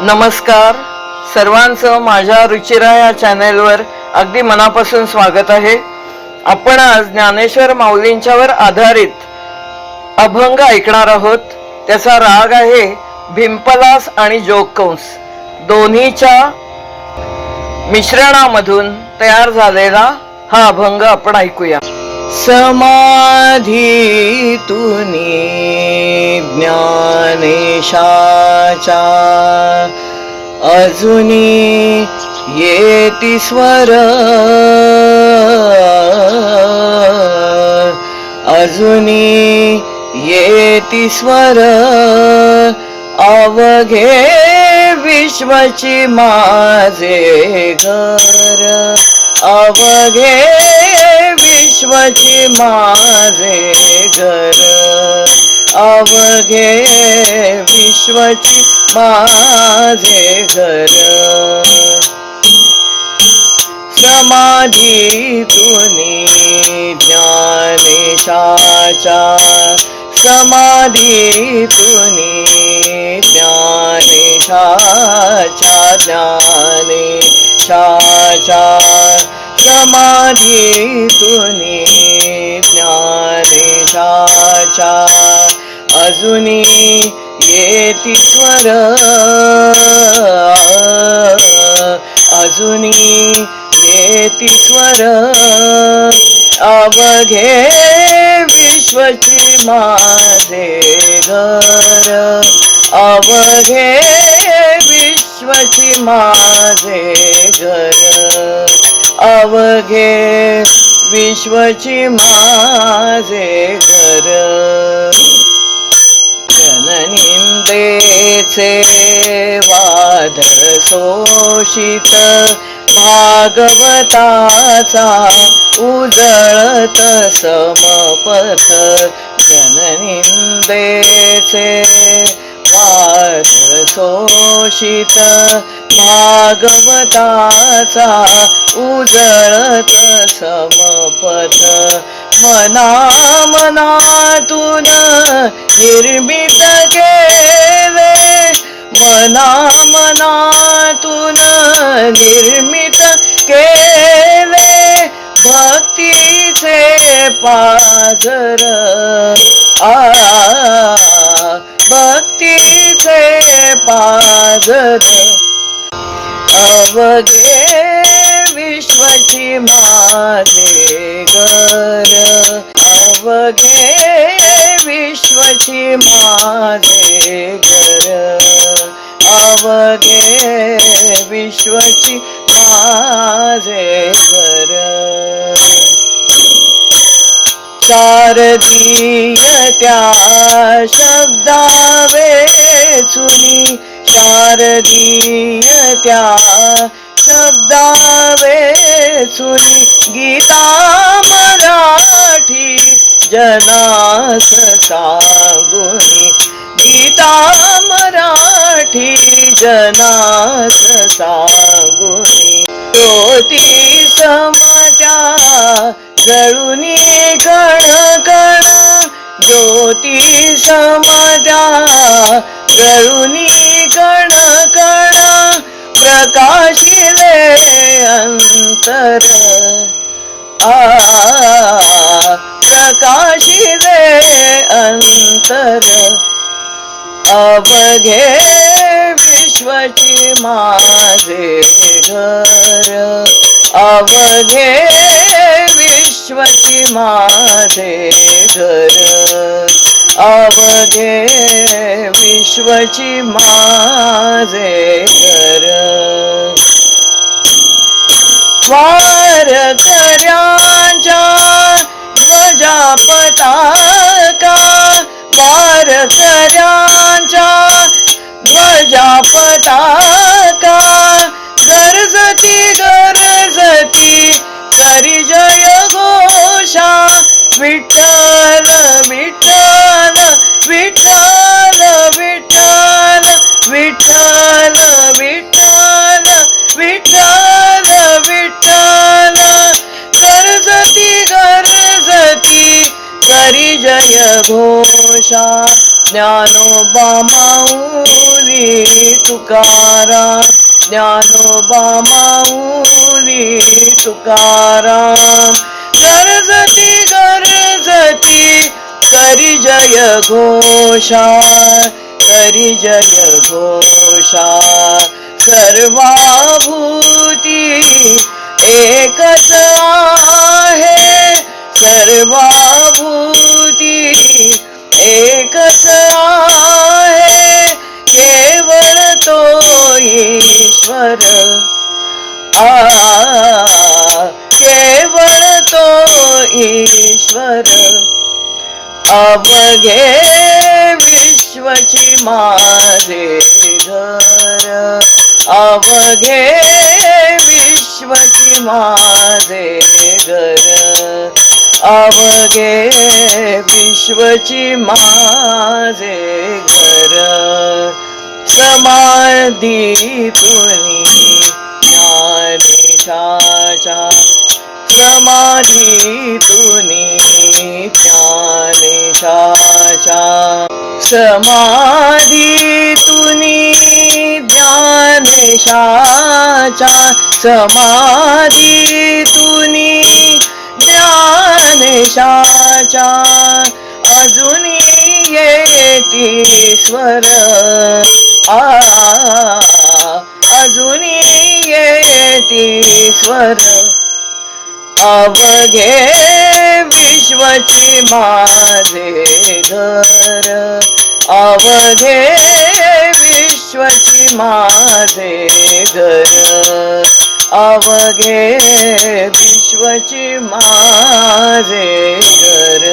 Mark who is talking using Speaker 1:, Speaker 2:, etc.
Speaker 1: नमस्कार. सर्वांचं माझ्या रुचिरा या चॅनेलवर अगदी मनापासून स्वागत आहे. आपण आज ज्ञानेश्वर माऊलींच्यावर आधारित अभंग ऐकणार आहोत. त्याचा राग आहे भिंपलास आणि जोगकंस. दोन्हीच्या मिश्रणामधून तयार झालेला हा अभंग आपण ऐकूया. समाधी तुनी ज्ञानेशाचा अजुनी येती स्वर. अजुनी येती स्वर. अवघे विश्वची माझे घर. अवघे विश्वची माझे घर. अवघे विश्वची माझे घर. समाधी तुनी ज्ञानेशाच्या समाधी तुनी ज्ञानेशाच्या ज्ञानेशाच्या समाधी तुनी ज्ञानेशाच्या अजूनी येती स्वर अजूनी येती स्वर अवघे विश्वची माझे घर. अवघे विश्वची माझे घर. अवघे विश्वची माझे घर. जननिंदेचे वाद शोषित भागवताचा उजळत समपथ जननिंदेचे वाद शोषित भागवताचा उजळत समपथ मना मनातून निर्मित केले मना मनातून निर्मित केले भक्तीचे पाझर आ भक्तीचे पाझर अवघे विश्वची माझे घर. घे विश्वची माझे घर अवघे विश्वची माझे घर शारदीय त्या शब्दावे सुनी. शारदीय त्या शब्दावे सुनी. गीता मराठी जनास सागुणी गीता मराठी जनास सागुणी ज्योती समात्या गळुनी कण कण ज्योती समात्या गळुनी कण कण प्रकाशिले अंतर. आ प्रकाशिले अंतर. अवघे विश्वची माझे घर. अवघे विश्वची माझे घर. अवघे विश्वची माझे घर. वार कर्या ध्वजा पताका वार खऱ्यांच्या ध्वजा पताका. घोषा ज्ञानोबा माऊली तुकारा ज्ञानोबा माऊली तुकाराम. गरजती गरजती करी जय घोषा करी जय घोषा सर्वाभूती एकच आहे. सर्वाभूती एकच आहे. केवळ तो ईश्वर. आ केवळ तो ईश्वर. अवघे विश्वची माझे घर. अवघे विश्वची माझे घर. आवडे विश्वची माझे घर. समाधी तुनी ज्ञानेशाच्या समाधी तुनी ज्ञानेशाच्या समाधी तुनी ज्ञानेशाच्या समाधी तुनी ज्ञानेशाच्या अजून येती स्वर आ अजूनी येती स्वर अवघे विश्वची माझे घर. अवघे विश्वची माझे घर. अवघे विश्वची माझे घर